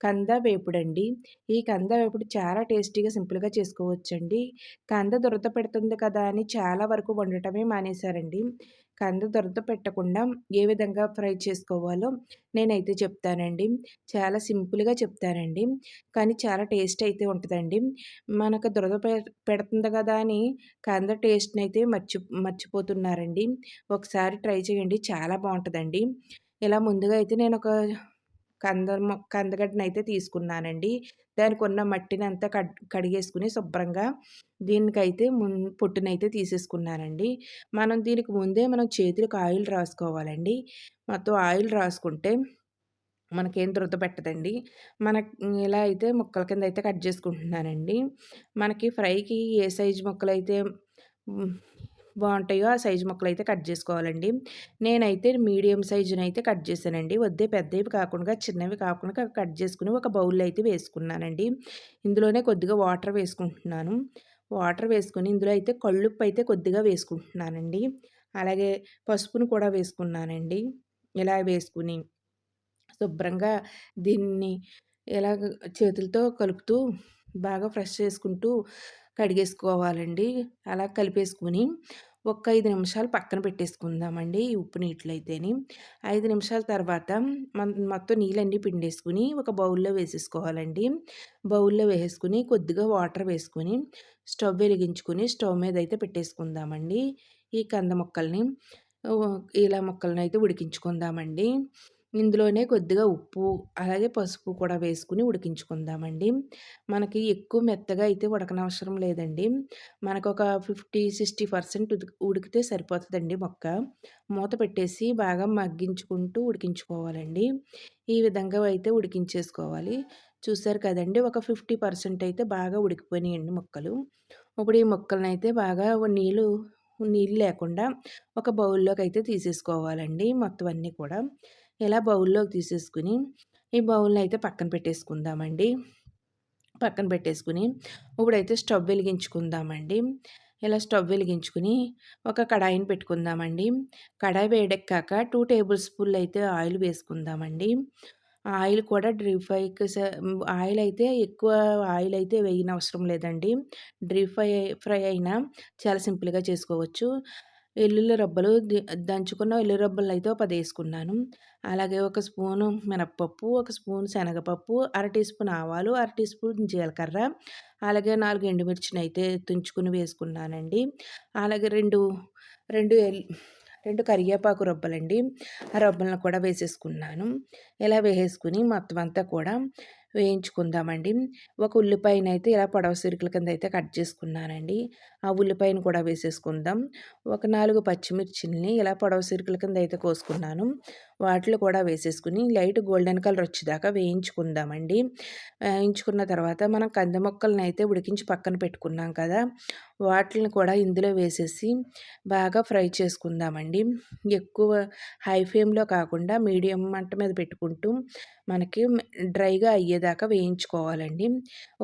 కంద వేపుడండి. ఈ కంద వేపుడు చాలా టేస్టీగా, సింపుల్‌గా చేసుకోవచ్చండి. కంద దురద పెడుతుంది కదా అని చాలా వరకు వండటమే మానేశారండి. కంద దురద పెట్టకుండా ఏ విధంగా ఫ్రై చేసుకోవాలో నేనైతే చెప్తానండి. చాలా సింపుల్‌గా చెప్తానండి. కానీ చాలా టేస్ట్ అయితే ఉంటుందండి. మనకు దురద పె పెడుతుంది కదా అని కంద టేస్ట్‌ని అయితే మర్చి మర్చిపోతున్నారండి. ఒకసారి ట్రై చేయండి. చాలా బాగుంటుందండి. ఇలా ముందుగా అయితే నేను ఒక కంద మొ అయితే తీసుకున్నానండి. దానికి ఉన్న మట్టినంతా కడ్ కడిగేసుకుని శుభ్రంగా దీనికైతే మున్ పొట్టునైతే తీసేసుకున్నానండి. మనం దీనికి ముందే మనం చేతులకు ఆయిల్ రాసుకోవాలండి. మొత్తం ఆయిల్ రాసుకుంటే మనకేం దురద పెట్టదండి. మన ఇలా అయితే ముక్కల కింద అయితే కట్ చేసుకుంటున్నానండి. మనకి ఫ్రైకి ఏ సైజు ముక్కలైతే బాగుంటాయో ఆ సైజు ముక్కలు అయితే కట్ చేసుకోవాలండి. నేనైతే మీడియం సైజునైతే కట్ చేశానండి. వద్దే పెద్దవి కాకుండా చిన్నవి కాకుండా కట్ చేసుకుని ఒక బౌల్లో అయితే వేసుకున్నానండి. ఇందులోనే కొద్దిగా వాటర్ వేసుకుంటున్నాను. వాటర్ వేసుకుని ఇందులో అయితే కళ్ళుప్పు అయితే కొద్దిగా వేసుకుంటున్నానండి. అలాగే పసుపును కూడా వేసుకున్నానండి. ఇలా వేసుకుని శుభ్రంగా దీన్ని ఇలా చేతులతో కలుపుతూ బాగా ఫ్రెష్ చేసుకుంటూ కడిగేసుకోవాలండి. అలా కలిపేసుకుని ఒక ఐదు నిమిషాలు పక్కన పెట్టేసుకుందామండి ఈ ఉప్పు నీటిలో అయితేని ఐదు నిమిషాల తర్వాత మొత్తం నీళ్ళన్నీ పిండేసుకుని ఒక బౌల్లో వేసేసుకోవాలండి. బౌల్లో వేసుకుని కొద్దిగా వాటర్ వేసుకుని స్టవ్ వెలిగించుకుని స్టవ్ మీద అయితే పెట్టేసుకుందామండి. ఈ కంద మొక్కల్ని ఇలా మొక్కలను అయితే ఉడికించుకుందామండి. ఇందులోనే కొద్దిగా ఉప్పు అలాగే పసుపు కూడా వేసుకుని ఉడికించుకుందామండి. మనకి ఎక్కువ మెత్తగా అయితే ఉడకనవసరం లేదండి. మనకు ఒక ఫిఫ్టీ సిక్స్టీ పర్సెంట్ ఉడికితే సరిపోతుందండి మొక్క. మూత పెట్టేసి బాగా మగ్గించుకుంటూ ఉడికించుకోవాలండి. ఈ విధంగా అయితే ఉడికించేసుకోవాలి. చూసారు కదండి ఒక ఫిఫ్టీ పర్సెంట్ అయితే బాగా ఉడికిపోయినాయండి మొక్కలు. ఇప్పుడు ఈ మొక్కలను అయితే బాగా నీళ్ళు నీళ్ళు లేకుండా ఒక బౌల్లోకి అయితే తీసేసుకోవాలండి మొత్తం అన్నీ కూడా. ఇలా బౌల్లోకి తీసేసుకుని ఈ బౌల్ని అయితే పక్కన పెట్టేసుకుందామండి. పక్కన పెట్టేసుకుని ఇప్పుడైతే స్టవ్ వెలిగించుకుందామండి. ఇలా స్టవ్ వెలిగించుకుని ఒక కడాయిని పెట్టుకుందామండి. కడాయి వేడెక్కాక టూ టేబుల్ స్పూన్లు అయితే ఆయిల్ వేసుకుందామండి. ఆయిల్ కూడా డ్రీప్ ఫ్రైకి ఆయిల్ అయితే ఎక్కువ ఆయిల్ అయితే వేయనవసరం అవసరం లేదండి. డ్రీప్ ఫ్రై ఫ్రై అయినా చాలా సింపుల్గా చేసుకోవచ్చు. ఎల్లుల్లి రబ్బలు దంచుకున్న ఎల్లు రబ్బలు అయితే పది వేసుకున్నాను అలాగే ఒక స్పూను మినప్పప్పు ఒక స్పూన్ శనగపప్పు అర టీ స్పూన్ ఆవాలు అర టీ స్పూన్ జీలకర్ర అలాగే నాలుగు ఎండుమిర్చిని అయితే తుంచుకుని వేసుకున్నానండి. అలాగే రెండు రెండు రెండు కరివేపాకు రొబ్బలండి. ఆ రొబ్బలను కూడా వేసేసుకున్నాను. ఇలా వేసేసుకుని మొత్తం అంతా కూడా వేయించుకుందామండి. ఒక ఉల్లిపాయను అయితే ఇలా పొడవ సిరుకుల కింద అయితే కట్ చేసుకున్నానండి. ఆ ఉల్లిపాయను కూడా వేసేసుకుందాం. ఒక నాలుగు పచ్చిమిర్చిల్ని ఇలా పొడవ సిరుకుల కింద అయితే కోసుకున్నాను. వాటిలో కూడా వేసేసుకుని లైట్ గోల్డెన్ కలర్ వచ్చేదాకా వేయించుకుందామండి. వేయించుకున్న తర్వాత మనం కంద మొక్కలను అయితే ఉడికించి పక్కన పెట్టుకున్నాం కదా వాటిని కూడా ఇందులో వేసేసి బాగా ఫ్రై చేసుకుందామండి. ఎక్కువ హై ఫ్లేమ్లో కాకుండా మీడియం మంట మీద పెట్టుకుంటూ మనకి డ్రైగా అయ్యేదాకా వేయించుకోవాలండి.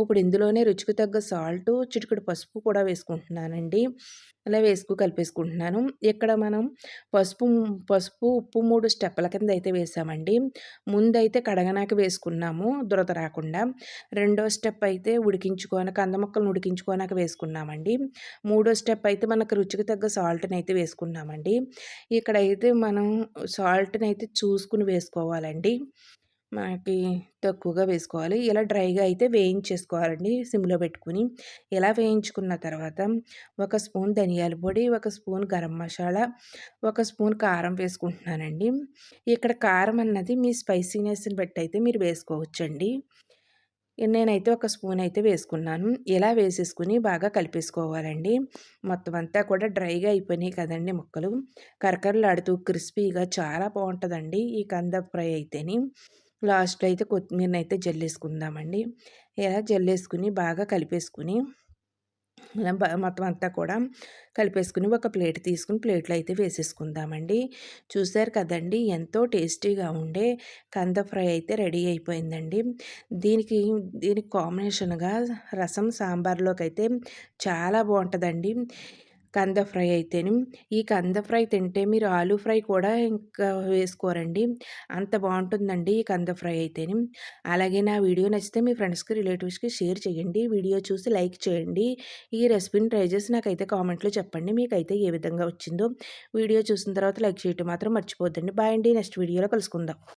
ఇప్పుడు ఇందులోనే రుచికి తగ్గ సాల్ట్ చిటికెడు పసుపు కూడా వేసుకుంటున్నానండి. అలా వేసుకు కలిపేసుకుంటున్నాను. ఇక్కడ మనం పసుపు పసుపు ఉప్పు మూడు స్టెప్పుల కింద అయితే వేసామండి. ముందైతే కడగనాక వేసుకున్నాము దురద రాకుండా. రెండో స్టెప్ అయితే ఉడికించుకొని కందమొక్కలను ఉడికించుకోనాక వేసుకున్నామండి. మూడో స్టెప్ అయితే మనకు రుచికి తగ్గ సాల్ట్ని అయితే వేసుకున్నామండి. ఇక్కడైతే మనం సాల్ట్ని అయితే చూసుకుని వేసుకోవాలండి. మనకి తక్కువగా వేసుకోవాలి. ఇలా డ్రైగా అయితే వేయించేసుకోవాలండి. సిమ్లో పెట్టుకుని ఇలా వేయించుకున్న తర్వాత ఒక స్పూన్ ధనియాల పొడి ఒక స్పూన్ గరం మసాలా ఒక స్పూన్ కారం వేసుకుంటున్నానండి. ఇక్కడ కారం అన్నది మీ స్పైసీనెస్ని బట్టి అయితే మీరు వేసుకోవచ్చండి. నేనైతే ఒక స్పూన్ అయితే వేసుకున్నాను. ఇలా వేసేసుకుని బాగా కలిపేసుకోవాలండి. మొత్తం అంతా కూడా డ్రైగా అయిపోయినాయి కదండి ముక్కలు. కరకరలాడుతూ క్రిస్పీగా చాలా బాగుంటుందండి ఈ కంద ఫ్రై అయితేని. లాస్ట్లో అయితే కొత్తిమీరని అయితే జల్లేసుకుందామండి. ఇలా జల్లేసుకుని బాగా కలిపేసుకుని మొత్తం అంతా కూడా కలిపేసుకుని ఒక ప్లేట్ తీసుకుని ప్లేట్లో అయితే వేసేసుకుందామండి. చూసారు కదండి ఎంతో టేస్టీగా ఉండే కంద ఫ్రై అయితే రెడీ అయిపోయిందండి. దీనికి దీనికి కాంబినేషన్గా రసం సాంబార్లోకి అయితే చాలా బాగుంటుందండి కంద ఫ్రై అయితేని. ఈ కంద ఫ్రై తింటే మీరు ఆలూ ఫ్రై కూడా ఇంకా వేసుకోరండి. అంత బాగుంటుందండి ఈ కంద ఫ్రై అయితేని. అలాగే నా వీడియో నచ్చితే మీ ఫ్రెండ్స్కి రిలేటివ్స్కి షేర్ చేయండి. వీడియో చూసి లైక్ చేయండి. ఈ రెసిపీని ట్రై చేసి నాకైతే కామెంట్లో చెప్పండి. మీకైతే ఏ విధంగా వచ్చిందో వీడియో చూసిన తర్వాత లైక్ చేయటం మాత్రం మర్చిపోద్దండి. బాయ్ అండి. నెక్స్ట్ వీడియోలో కలుసుకుందాం.